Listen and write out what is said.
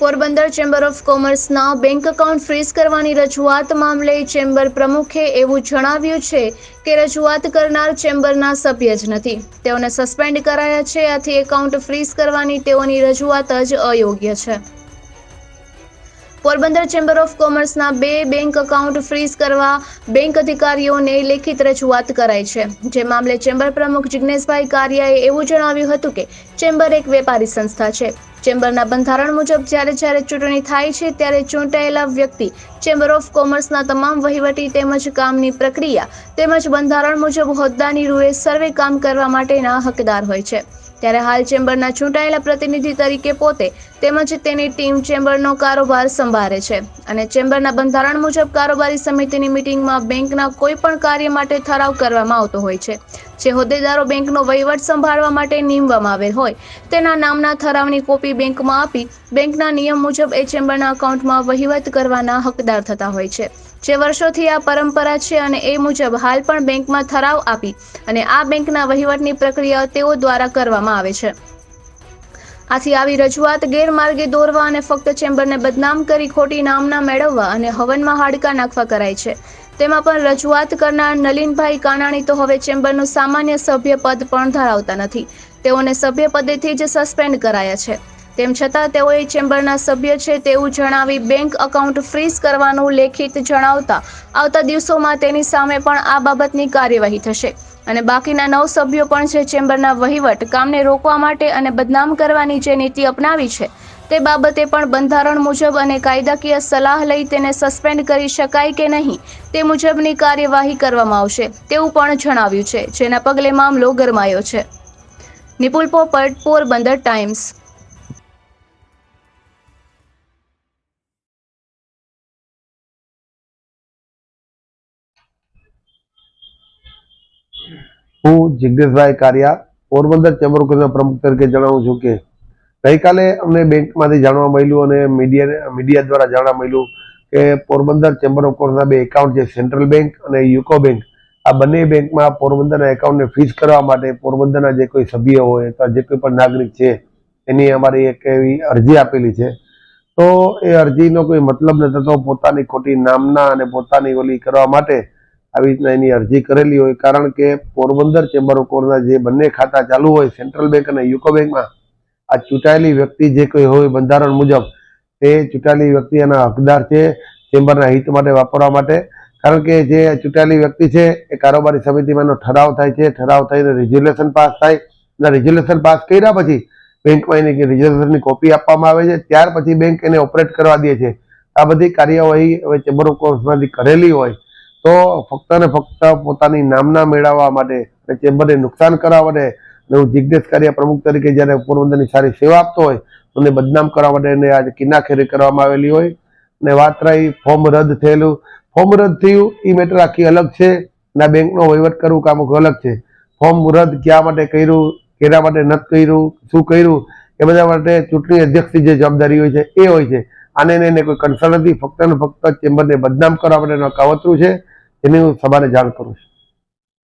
Porbandar chamber of કોમર્સના bank account freeze કરવાની રજૂઆત મામલે ચેમ્બર પ્રમુખે એવું જણાવ્યું છે કે રજૂઆત કરનાર ચેમ્બરના સભ્ય જ નથી. તેઓને સસ્પેન્ડ કરાયા છે, આથી એકાઉન્ટ ફ્રીઝ કરવાની તેઓની રજૂઆત જ અયોગ્ય છે. પોરબંદર ચેમ્બર ઓફ કોમર્સના બે બેંક એકાઉન્ટ ફ્રીઝ કરવા બેંક અધિકારીઓને લેખિત રજૂઆત કરાઈ છે. જે મામલે ચેમ્બર પ્રમુખ જિગ્નેશભાઈ કારિયાએ એવું જણાવ્યું હતું કે ચેમ્બર એક વેપારી સંસ્થા છે. ચેમ્બરના બંધારણ મુજબ જ્યારે જ્યારે ચૂંટણી થાય છે ત્યારે ચૂંટાયેલા વ્યક્તિ ચેમ્બર ઓફ કોમર્સના તમામ વહીવટી તેમજ કામની પ્રક્રિયા તેમજ બંધારણ મુજબ હોદ્દાની રૂએ સર્વે કામ કરવા માટેના હકદાર હોય છે. ત્યારે હાલ ચેમ્બરના ચૂંટાયેલા પ્રતિનિધિ તરીકે પોતે તેમજ તેની ટીમ ચેમ્બરનો કારોબાર સંભાળે છે અને ચેમ્બરના બંધારણ મુજબ કારોબારી સમિતિની મિટિંગમાં બેંકના કોઈ પણ કાર્ય માટે ઠરાવ કરવામાં આવતો હોય છે. જે હોદ્દેદારો બેંકનો વહીવટ સંભાળવા માટે નીમવામાં આવેલ હોય. તેના નામના ઠરાવની કોપી બેંકમાં આપી બેંકના નિયમ મુજબ એ ચેમ્બરના એકાઉન્ટમાં વહીવટ કરવાના હકદાર થતા હોય છે. જે વર્ષોથી આ પરંપરા છે અને એ મુજબ હાલ પણ બેંકમાં ઠરાવ આપી અને આ બેંકના વહીવટની પ્રક્રિયા તેઓ દ્વારા કરવામાં આવે છે. આથી આવી રજૂઆત ગેરમાર્ગે દોરવા અને ફક્ત ચેમ્બરને બદનામ કરી ખોટી નામના મેળવવા અને હવનમાં હાડકા નાખવા કરાય છે. તેમાં પણ રજૂઆત કરનાર નલિનભાઈ કાનાણી તો હવે ચેમ્બરનું સામાન્ય સભ્ય પદ પણ ધરાવતા નથી. તેઓને સભ્ય પદેથી જ સસ્પેન્ડ કરાયા છે. તેમ છતાં તેઓએ ચેમ્બરના સભ્ય છે તેવું જણાવી બેંક એકાઉન્ટ ફ્રીઝ કરવાનું લેખિત જણાવતા આવતા દિવસોમાં તેની સામે પણ આ બાબતની કાર્યવાહી થશે. અને બાકીના નવ સભ્યો પણ છે ચેમ્બરના વહીવટ કામને રોકવા માટે અને બદનામ કરવાની જે નીતિ અપનાવી છે તે બાબતે પણ બંધારણ મુજબ અને કાયદાકીય સલાહ લઈ તેને સસ્પેન્ડ કરી શકાય કે નહીં તે મુજબની કાર્યવાહી કરવામાં આવશે તેવું પણ જણાવ્યું છે, જેના પગલે મામલો ગરમાયો છે. નિપુલ પોપટ પોરબંદર ટાઈમ્સ. હું જિજ્ઞેશભાઈ કારિયા, પોરબંદર ચેમ્બર ઓફ પ્રમુખ તરીકે જણાવું છું કે ગઈકાલે અમને બેંકમાંથી જાણવા મળ્યું અને મીડિયા મીડિયા દ્વારા જાણવા મળ્યું કે પોરબંદર ચેમ્બર ઓફ કોમર્સના બે એકાઉન્ટ છે, સેન્ટ્રલ બેંક અને યુકો બેંક. આ બંને બેંકમાં પોરબંદરના એકાઉન્ટને ફ્રીઝ કરવા માટે પોરબંદરના જે કોઈ સભ્ય હોય અથવા જે કોઈ પણ નાગરિક છે, એની અમારી એક એવી અરજી આપેલી છે. તો એ અરજીનો કોઈ મતલબ ન થતો. પોતાની ખોટી નામના અને પોતાની ઓલી કરવા માટે આવી રીતના એની અરજી કરેલી હોય. કારણ કે પોરબંદર ચેમ્બર ઓફ કોમર્સના જે બંને ખાતા ચાલુ હોય, સેન્ટ્રલ બેંક અને યુકો બેંકમાં આ ચૂંટાયેલી વ્યક્તિ જે કોઈ હોય બંધારણ મુજબ, તે ચૂંટાયેલી વ્યક્તિ એના હકદાર છે, ચેમ્બરના હિત માટે વાપરવા માટે. કારણ કે જે ચૂંટાયેલી વ્યક્તિ છે, એ કારોબારી સમિતિમાં એનો ઠરાવ થાય છે, ઠરાવ થઈને રિઝોલ્યુશન પાસ થાય. અને રિઝોલ્યુશન પાસ કર્યા પછી બેંકમાં એની રિઝોલ્યુશનની કોપી આપવામાં આવે છે. ત્યાર પછી બેંક એને ઓપરેટ કરવા દે છે. આ બધી કાર્યવાહી હવે ચેમ્બર ઓફ કોમર્સમાંથી કરેલી હોય, તો ફક્ત ને ફક્ત પોતાની નામના મેળવવા માટે અને ચેમ્બરને નુકસાન કરવા માટે અને હું જિજ્ઞેશ કાર્ય પ્રમુખ તરીકે જ્યારે પોરબંદરની સારી સેવા આપતો હોય, મને બદનામ કરવા માટે એને આજે કિનાખેરી કરવામાં આવેલી હોય. ને વાત રહી ફોર્મ રદ થયેલું. ફોર્મ રદ થયું એ મેટર આખી અલગ છે. ના બેંકનો વહીવટ કરવું કામ અલગ છે. ફોર્મ રદ ક્યાં માટે કર્યું, કેના માટે નથી કર્યું, શું કર્યું, એ બધા માટે ચૂંટણી અધ્યક્ષની જે જવાબદારી હોય છે, એ હોય છે. આને એને કોઈ કન્સર્ન નથી. ફક્ત ને ફક્ત ચેમ્બરને બદનામ કરવા માટેનું કાવતરું છે. એની હું સભાને જાણ કરું છું.